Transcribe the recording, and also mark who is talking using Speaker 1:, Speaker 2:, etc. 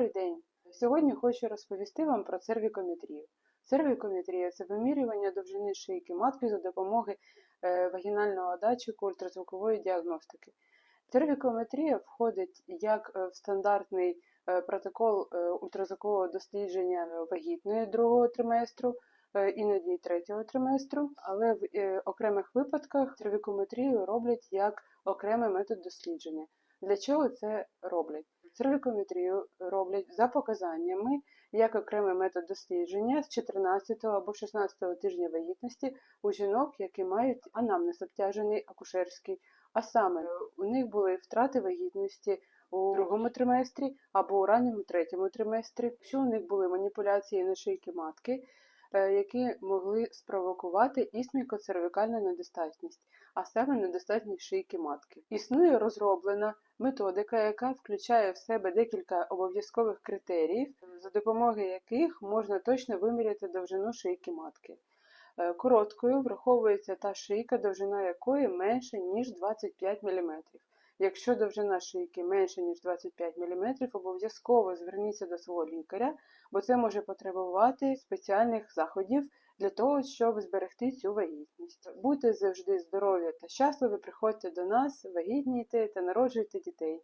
Speaker 1: Добрий день! Сьогодні хочу розповісти вам про цервікометрію. Цервікометрія це вимірювання довжини шийки матки за допомогою е, вагінального датчику ультразвукової діагностики. Цервікометрія входить як е, в стандартний е, протокол ультразвукового дослідження вагітної другого триместру, іноді третього триместру, але в окремих випадках цервікометрію роблять як окремий метод дослідження. Для чого це роблять? Цервікометрію роблять за показаннями як окремий метод дослідження з 14 або 16 тижня вагітності у жінок, які мають анамнез обтяжений акушерський, а саме у них були втрати вагітності у другому триместрі або у ранньому третьому триместрі, якщо у них були? Маніпуляції на шийки матки, які могли спровокувати ісмікоцервікальну недостатність, а саме недостатність шийки матки. Існує розроблена методика, яка включає в себе декілька обов'язкових критеріїв, за допомогою яких можна точно виміряти довжину шийки матки. Е, Короткою враховується та шийка, довжина якої менше, ніж 25 мм. Якщо довжина шийки менше, ніж 25 мм, обов'язково зверніться до свого лікаря, бо це може потребувати спеціальних заходів для того, щоб зберегти цю вагітність. Будьте завжди здорові та щасливі, приходьте до нас, вагітнійте та народжуйте дітей.